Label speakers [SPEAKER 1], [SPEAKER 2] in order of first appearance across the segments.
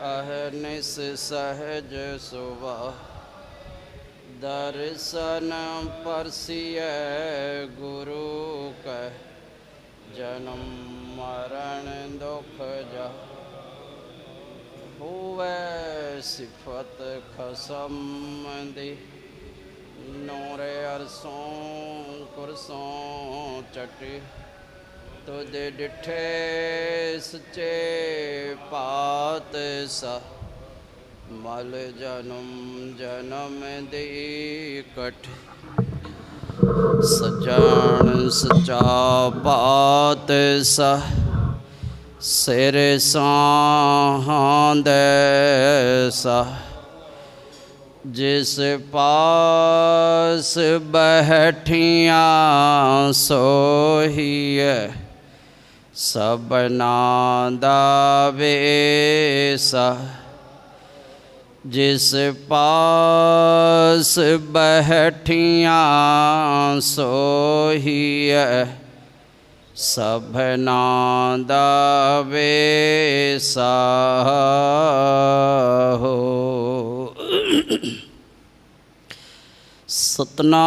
[SPEAKER 1] ਅਹਨਿਸ ਸਹਜ ਸੁਵਾ ਦਰਸ਼ਨ ਪਰਸੀਐ ਗੁਰੂ ਕੈ, ਜਨਮ ਮਰਨ ਦੁਖ ਜਾ। ਹੋਵੇ ਸਿਫਤ ਖਸਮ ਦੀ, ਨੂਰੇ ਅਰਸੋਂ ਕੁਰਸੋਂ ਚਟੇ। ਤੁਧ ਡਿਠੇ ਸੱਚੇ ਪਾਤ ਸਾ ਮਲ ਜਨਮ ਜਨਮ ਦੇ ਕਟ ਸਜਣ ਸਚਾ ਬਾਤ ਸਾ ਸਿਰ ਸਾਹੰਦ ਸਾ ਜਿਸ ਪਾਸ ਬਹਿਠੀਆਂ ਸੋਹੀਐ सबना दावे सा जिस पास बहठियाँ सोही सबना दावे हो। सतना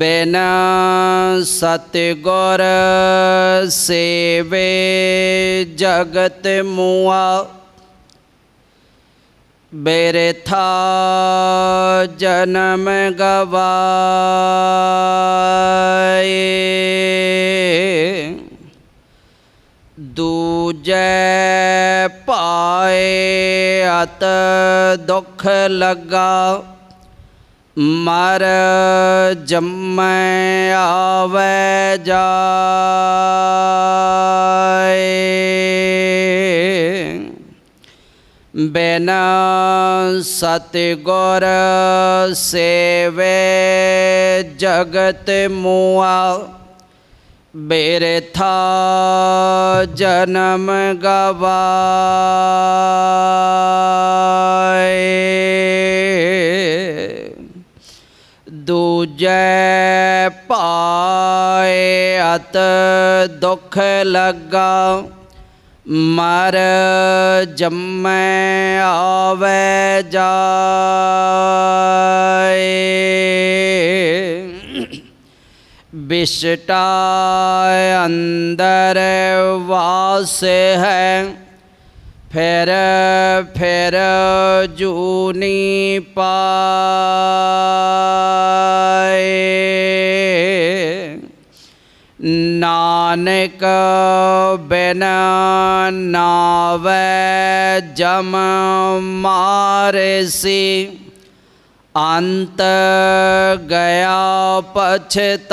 [SPEAKER 1] बिन सतगुर सेवे जगत मुआ। बेरथा जन्म गवाए। दूजे पाए अत दुख लगा। मर जम आवे जाए बिना सतगुर सेवे जगत मुआ बेरथा जन्म गवाए ਦੂਜੈ ਪਾਏ ਅਤ ਦੁਖ ਲਗਾ ਮਰ ਜੰਮੈ ਆਵੈ ਜਾਏ ਬਿਸ਼ਟਾ ਅੰਦਰ ਵਾਸ ਹੈ फेर फेर जूनी पाए। नानक बिन नाव जम मारसी अंत गया पछताए।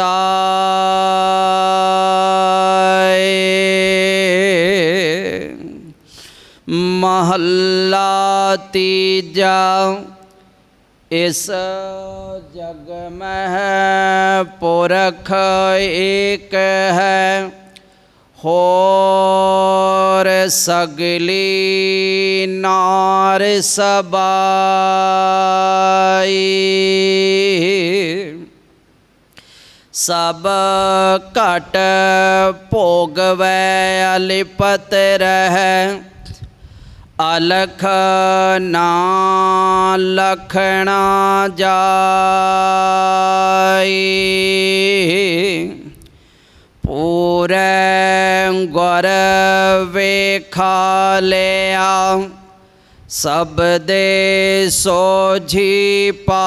[SPEAKER 1] ਮਹੱਲਾ ਤੀਜਾ, ਇਸ ਜਗ ਮਹਿ ਪੁਰਖ ਏਕ ਹੈ, ਹੋਰ ਸਗਲੀ ਨਾਰ ਸਬਾਈ। ਸਭ ਘਟ ਭੋਗਵੈ ਅਲਿਪਤ ਰਹਿ ਅਲਖ ਨਾ ਲਖਣਾ ਜਾਈ ਪੂਰੇ ਗੁਰ ਵੇਖਾ ਲਿਆ ਸਭ ਦੇ ਸੋਝੀ ਪਾਈ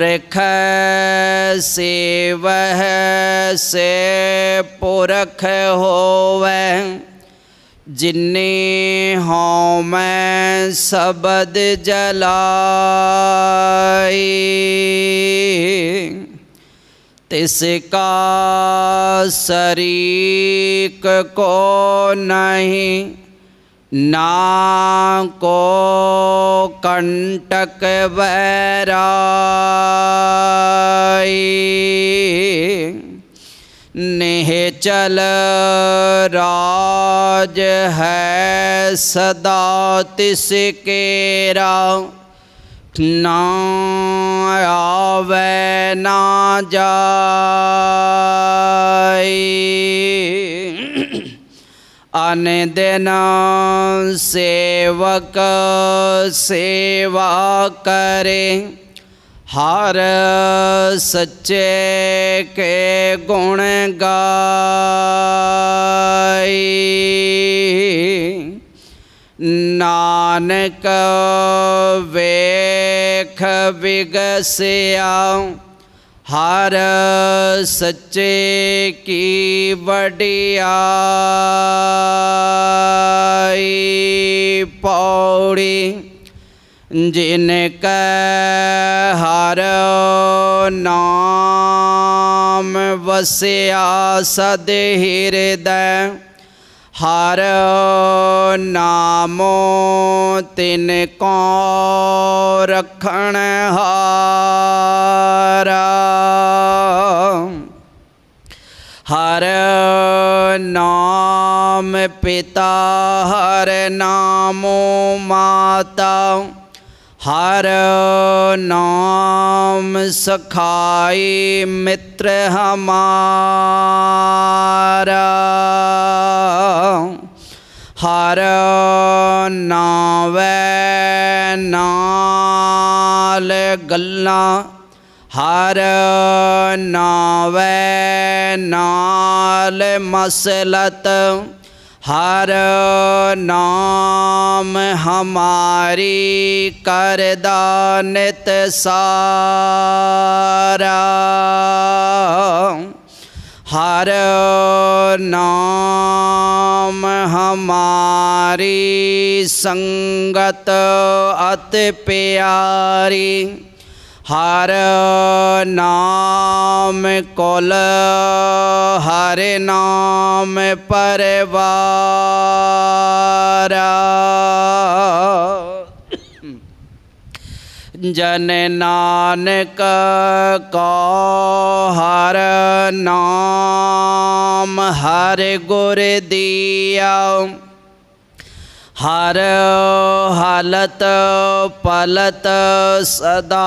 [SPEAKER 1] पुरख से वह से पुरख हो जिन्ने हों मैं सबद जलाए तिसका शरीक को नहीं, ना को कंटक वैरा। निहचल राज है सदा तिसकेरा ना आवे ना जाई अन दिन सेवक सेवा करे। हर सच्चे के गुण गाई। नानक वेख विगसिया हर सच्चे की बड़ियाई जिनका हर नाम वसिया सद हृदय हर नामो तिनको रखण हारा हर नाम पिता हर नामो माता हर नाम सखाई मित्र हमारा। हर नावे नाल गल्ला हर नावे नाल मसलत। हर नाम हमारी करदा नित सारा हर नाम हमारी संगत अत प्यारी हर नाम कोल हर नाम परवारा। जन नानक को हर नाम हर गुर दिया। हर हालत पलत सदा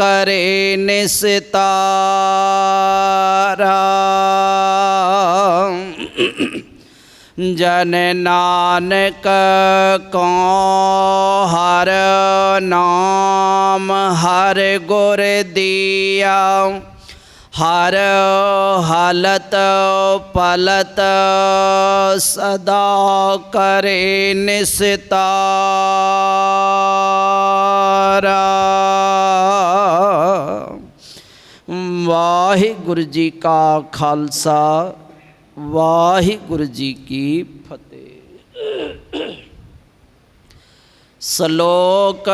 [SPEAKER 1] करे निस्तारा। जन नानक को हर नाम हर गुर दिया। हर, हालत, पलत, सदा करे निस्तारा वाहिगुरु जी का खालसा वाहिगुरु जी की फतेह। श्लोक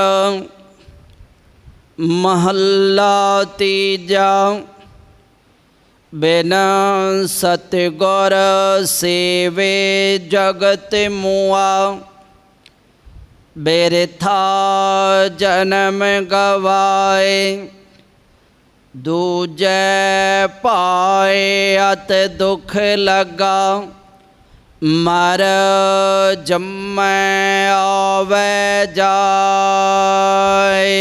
[SPEAKER 1] महल्ला तीजा बिना सतगौर सेवे जगत मुआ। बेरथा जन्म गवाए, दूजे पाए अत दुख लगा। मर जम आवे जाए।